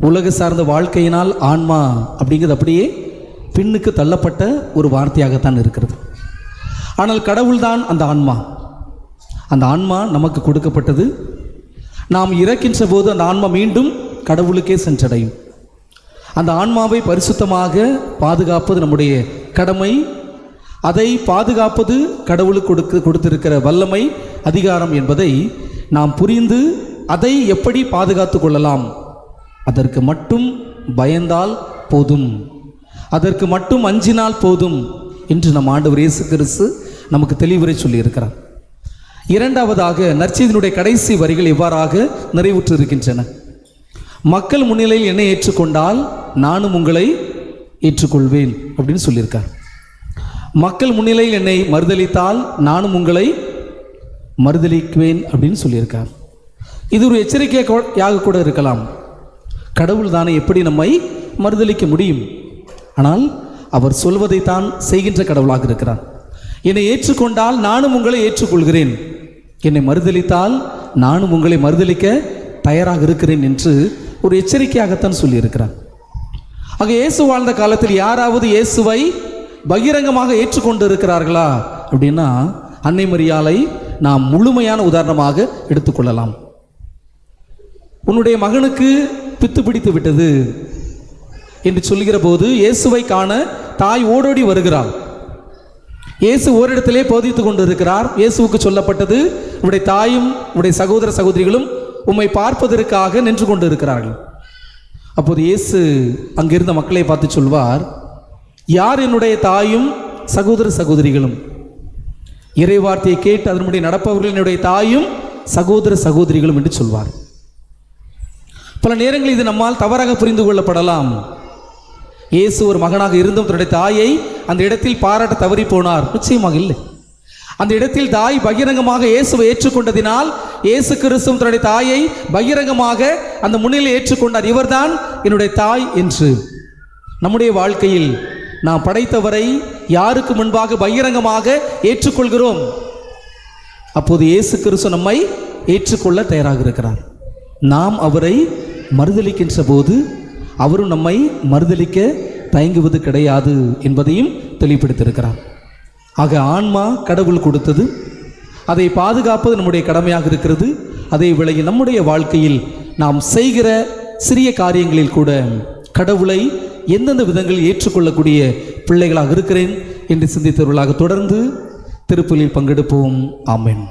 உலக சார்ந்த வாழ்க்கையினால் ஆன்மா அப்படிங்கிறது அப்படியே பின்னுக்கு தள்ளப்பட்ட ஒரு வார்த்தையாகத்தான் இருக்கிறது. ஆனால் கடவுள்தான் அந்த ஆன்மா. அந்த ஆன்மா நமக்கு கொடுக்கப்பட்டது. நாம் இறக்கின்ற போது அந்த ஆன்மா மீண்டும் கடவுளுக்கே சென்றடையும். அந்த ஆன்மாவை பரிசுத்தமாக பாதுகாப்பது நம்முடைய கடமை. அதை பாதுகாப்பது கடவுளுக்கு கொடுக்க கொடுத்திருக்கிற வல்லமை அதிகாரம் என்பதை நாம் புரிந்து அதை எப்படி பாதுகாத்து கொள்ளலாம் அதற்கு மட்டும் பயந்தால் போதும். அதற்கு மட்டும் அஞ்சினால் போதும் என்று நம் ஆண்டவர் இயேசு கிறிஸ்து நமக்கு தெளிவுரை சொல்லியிருக்கிறார். இரண்டாவதாக நற்செய்தியினுடைய கடைசி வரிகள் இவ்வாறாக நிறைவுற்று இருக்கின்றன மக்கள் முன்னிலையில் என்னை ஏற்றுக்கொண்டால் நானும் உங்களை ஏற்றுக்கொள்வேன் அப்படின்னு சொல்லியிருக்கார். மக்கள் முன்னிலையில் என்னை மறுதளித்தால் நானும் உங்களை மறுதளிக்குவேன் அப்படின்னு சொல்லியிருக்கார். இது ஒரு எச்சரிக்கையாக கூட இருக்கலாம். கடவுள் தானே எப்படி நம்மை மறுதளிக்க முடியும்? ஆனால் அவர் சொல்வதைத்தான் செய்கின்ற கடவுளாக இருக்கிறார். என்னை ஏற்றுக்கொண்டால் நானும் உங்களை ஏற்றுக்கொள்கிறேன். என்னை மறுதளித்தால் நானும் உங்களை மறுதளிக்க தயாராக இருக்கிறேன் என்று ஒரு எச்சரிக்கையாகத்தான் சொல்லியிருக்கிறார். ஆக இயேசு வாழ்ந்த காலத்தில் யாராவது இயேசுவை பகிரங்கமாக ஏற்றுக்கொண்டு இருக்கிறார்களா அப்படின்னா அன்னை மரியாலை நாம் முழுமையான உதாரணமாக எடுத்துக்கொள்ளலாம். உன்னுடைய மகனுக்கு பித்து பிடித்து விட்டது என்று சொல்லுகிற போது இயேசுவை காண தாய் ஓடோடி வருகிறாள். இயேசு ஓரிடத்திலே போதித்து கொண்டிருக்கிறார். இயேசுவுக்கு சொல்லப்பட்டது உடைய தாயும் உடைய சகோதர சகோதரிகளும் உம்மை பார்ப்பதற்காக நின்று கொண்டு இருக்கிறார்கள் அப்போது இயேசு அங்கிருந்த மக்களை பார்த்து சொல்வார் யார் என்னுடைய தாயும் சகோதர சகோதரிகளும்? இறைவார்த்தையை கேட்டு அதனுடைய நடப்பவர்கள் என்னுடைய தாயும் சகோதர சகோதரிகளும் என்று சொல்வார். பல நேரங்களில் இது நம்மால் தவறாக புரிந்து கொள்ளப்படலாம். இயேசு ஒரு மகனாக இருந்தும் தன்னுடைய தாயை அந்த இடத்தில் பாராட்ட தவறி போனார். நிச்சயமாக இல்லை. அந்த இடத்தில் தாய் பகிரங்கமாக இயேசுவை ஏற்றுக்கொண்டதினால் இயேசு கிறிஸ்துவும் தன்னுடைய தாயை பகிரங்கமாக அந்த முன்னிலை ஏற்றுக்கொண்டார். இவர்தான் என்னுடைய தாய் என்று. நம்முடைய வாழ்க்கையில் நாம் படைத்தவரை யாருக்கு முன்பாக பகிரங்கமாக ஏற்றுக்கொள்கிறோம்? அப்போது இயேசு கிறிஸ்து நம்மை ஏற்றுக்கொள்ள தயாராக இருக்கிறார். நாம் அவரை மறுதளிக்கின்ற போது அவரும் நம்மை மறுதளிக்க தயங்குவது கிடையாது என்பதையும் தெளிவுபடுத்தியிருக்கிறார். ஆக ஆன்மா கடவுள் கொடுத்தது. அதை பாதுகாப்பது நம்முடைய கடமையாக இருக்கிறது. அதே வேளையில் நம்முடைய வாழ்க்கையில் நாம் செய்கிற சிறிய காரியங்களில் கூட கடவுளை எந்தெந்த விதங்களில் ஏற்றுக்கொள்ளக்கூடிய பிள்ளைகளாக இருக்கிறேன் என்று சிந்தித்தவர்களாக தொடர்ந்து திருப்பலில் பங்கெடுப்போம். ஆமேன்.